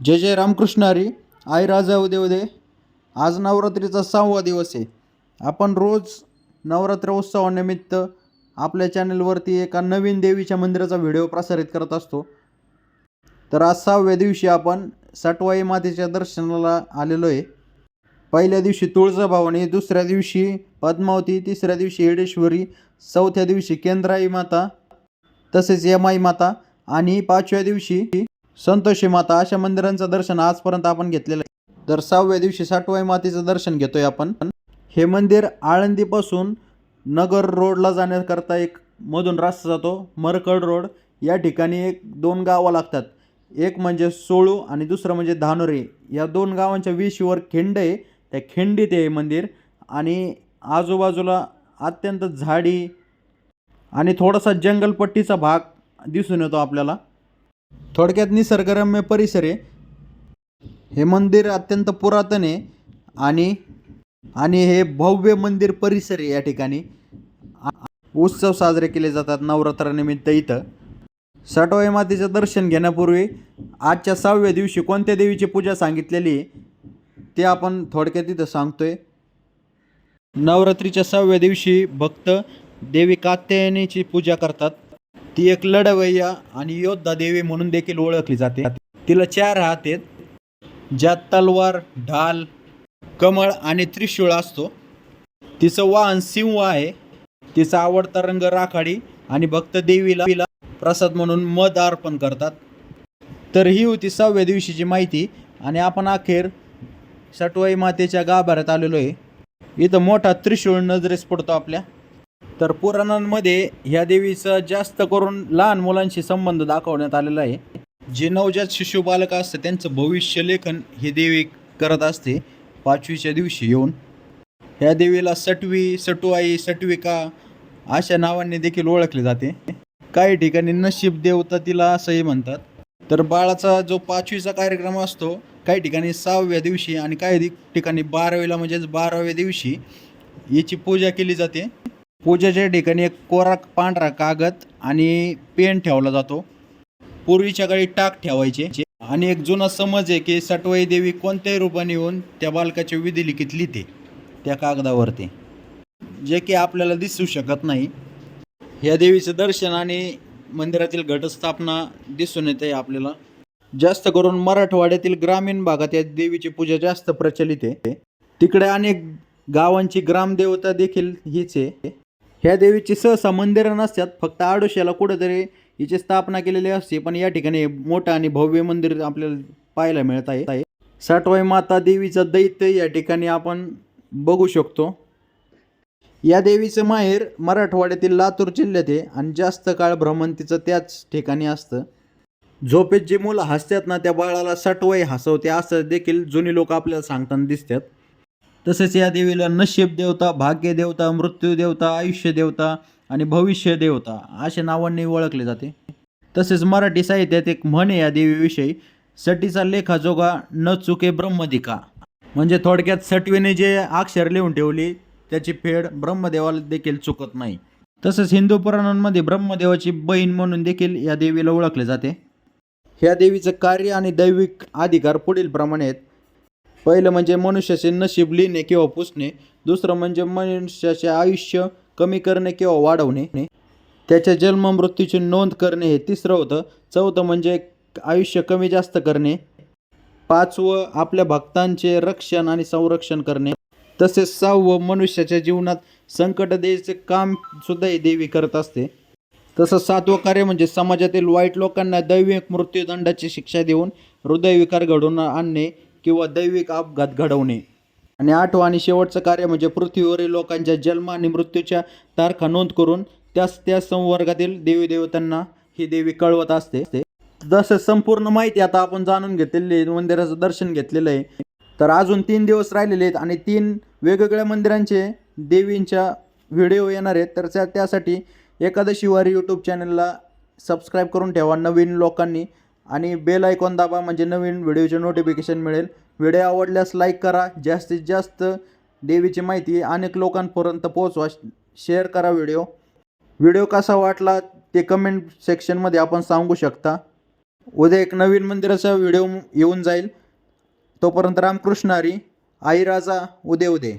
जय जय रामकृष्ण हरी. आई राजा हो उदे उदे आज नवरात्रीचा सहावा दिवस आहे. आपण रोज नवरात्र उत्सवानिमित्त आपल्या चॅनलवरती एका नवीन देवीच्या मंदिराचा व्हिडिओ प्रसारित करत असतो. तर आज सहाव्या दिवशी आपण सटवाई मातेच्या दर्शनाला आलेलो आहे. पहिल्या दिवशी तुळजाभवानी दुसऱ्या दिवशी पद्मावती तिसऱ्या दिवशी येडेश्वरी चौथ्या दिवशी केंद्राई माता तसेच यमाई माता आणि पाचव्या दिवशी संतोषी माता अशा मंदिरांचं दर्शन आजपर्यंत आपण घेतलेलं आहे. तर सहाव्या दिवशी साठवाई मातेचं दर्शन घेतोय आपण. हे मंदिर आळंदीपासून नगर रोडला जाण्याकरता एक मधून रस्ता जातो मरकड रोड. या ठिकाणी एक दोन गावं लागतात. एक म्हणजे सोळू आणि दुसरं म्हणजे धानोरे. या दोन गावांच्या विशीवर खिंड आहे. त्या खिंडीत आहे मंदिर. आणि आजूबाजूला अत्यंत झाडी आणि थोडासा जंगलपट्टीचा भाग दिसून येतो आपल्याला. थोडक्यात निसर्गरम्य परिसर आहे. हे मंदिर अत्यंत पुरातन आहे आणि आणि हे भव्य मंदिर परिसर आहे या ठिकाणी. उत्सव साजरे केले जातात नवरात्रानिमित्त इथं. सटवाई मातेचं दर्शन घेण्यापूर्वी आजच्या सहाव्या दिवशी कोणत्या देवीची पूजा सांगितलेली आहे ते आपण थोडक्यात इथं सांगतोय. नवरात्रीच्या सहाव्या दिवशी भक्त देवी कात्यायनीची पूजा करतात. ती एक लढवय्या आणि योद्धा देवी म्हणून देखील ओळखली जाते. तिला चार हात आहेत ज्यात तलवार ढाल कमळ आणि त्रिशूळ असतो. तिचं वाहन सिंह आहे. तिचा आवडता रंग राखाडी आणि भक्त देवीला प्रसाद म्हणून मध अर्पण करतात. तर ही होती सहाव्या दिवशीची माहिती आणि आपण अखेर सटवाई मातेच्या गाभाऱ्यात आलेलो आहे. इथं मोठा त्रिशूळ नजरेस पडतो आपल्या. तर पुराणांमध्ये ह्या देवीचा जास्त करून लहान मुलांशी संबंध दाखवण्यात आलेला आहे. जे नवजात शिशु बालक असतं त्यांचं भविष्य लेखन ही देवी करत असते पाचवीच्या दिवशी येऊन. ह्या देवीला सटवी सटुआई सटविका अशा नावांनी देखील ओळखले जाते. काही ठिकाणी नशीब देवता तिला असंही म्हणतात. तर बाळाचा जो पाचवीचा कार्यक्रम असतो काही ठिकाणी सहाव्या दिवशी आणि काही ठिकाणी बारावीला म्हणजेच बाराव्या दिवशी याची पूजा केली जाते. पूजेच्या ठिकाणी एक कोरा पांढरा कागद आणि पेन ठेवला जातो. पूर्वीच्या काळी टाक ठेवायचे. आणि एक जुना समज आहे की सटवाई देवी कोणत्याही रूपाने येऊन त्या बालकाची विधी लिखित लिहिते त्या कागदावरती. जे की आपल्याला दिसू शकत नाही. ह्या देवीचं दर्शन आणि मंदिरातील घटस्थापना दिसून येते आपल्याला. जास्त करून मराठवाड्यातील ग्रामीण भागात या देवीची पूजा जास्त प्रचलित आहे. तिकडे अनेक गावांची ग्रामदेवता देखील हीच आहे. ह्या देवीची सहसा मंदिरं नसतात फक्त आडोश्याला कुठेतरी हिची स्थापना केलेली असते पण या ठिकाणी मोठं आणि भव्य मंदिर आपल्याला पाहायला मिळत आहे. साठवाई माता देवीचं दैत्य या ठिकाणी आपण बघू शकतो. या देवीचं माहेर मराठवाड्यातील लातूर जिल्ह्यात आहे आणि जास्त काळ भ्रमंतीचं त्याच ठिकाणी असतं. झोपेत जे मुलं हसतात ना त्या बाळाला सटवाई हसवते असं देखील जुनी लोक आपल्याला सांगताना दिसतात. तसेच या देवीला नशीब देवता भाग्य देवता मृत्यू देवता आयुष्य देवता आणि भविष्य देवता अशा नावांनी ओळखले जाते. तसेच मराठी साहित्यात एक म्हण या देवीविषयी सटीचा लेखाजोगा न चुके ब्रह्मदिका. म्हणजे थोडक्यात सटवीने जे अक्षर लिहून ठेवली त्याची फेड ब्रह्मदेवाला देखील चुकत नाही. तसंच हिंदू पुराणांमध्ये ब्रह्मदेवाची बहीण म्हणून देखील या देवीला ओळखले जाते. ह्या देवीचं कार्य आणि दैविक अधिकार पुढील प्रमाणे आहेत. पहिलं म्हणजे मनुष्याचे नशीब लिहिणे किंवा पुसणे. दुसरं म्हणजे मनुष्याचे आयुष्य कमी करणे किंवा वाढवणे. त्याच्या जन्म मृत्यूची नोंद करणे हे तिसरं होतं. चौथं म्हणजे आयुष्य कमी जास्त करणे. पाचवं आपल्या भक्तांचे रक्षण आणि संरक्षण करणे. तसेच सहावं मनुष्याच्या जीवनात संकट द्यायचे काम सुद्धा ही देवी करत असते. तसं सातवं कार्य म्हणजे समाजातील वाईट लोकांना दैविक मृत्यूदंडाची शिक्षा देऊन हृदयविकार घडवून आणणे. किंवा दैविक अपघात घडवणे. आणि आठवं आणि शेवटचं कार्य म्हणजे पृथ्वीवरील लोकांच्या जन्म आणि मृत्यूच्या तारखा नोंद करून त्याच त्या संवर्गातील देवी देवतांना ही देवी कळवत असते. जसं संपूर्ण माहिती आता आपण जाणून घेतलेली आहे मंदिराचं दर्शन घेतलेलं आहे. तर अजून तीन दिवस राहिलेले आहेत आणि तीन वेगवेगळ्या मंदिरांचे देवींच्या व्हिडिओ येणार आहेत. तर त्या त्यासाठी एकादशी वारी यूट्यूब चॅनलला सबस्क्राईब करून ठेवा. नवीन लोकांनी आणि बेल आयकॉन दाबा म्हणजे नवीन व्हिडिओचे नोटिफिकेशन मिळेल. व्हिडिओ आवडल्यास लाईक करा. जास्तीत जास्त देवीची माहिती अनेक लोकांपर्यंत पोहोचवा. शेअर करा व्हिडिओ. व्हिडिओ कसा वाटला ते कमेंट सेक्शनमध्ये आपण सांगू शकता. उद्या एक नवीन मंदिराचा व्हिडिओ येऊन जाईल. तोपर्यंत रामकृष्ण हरी आई राजा उदे उदे.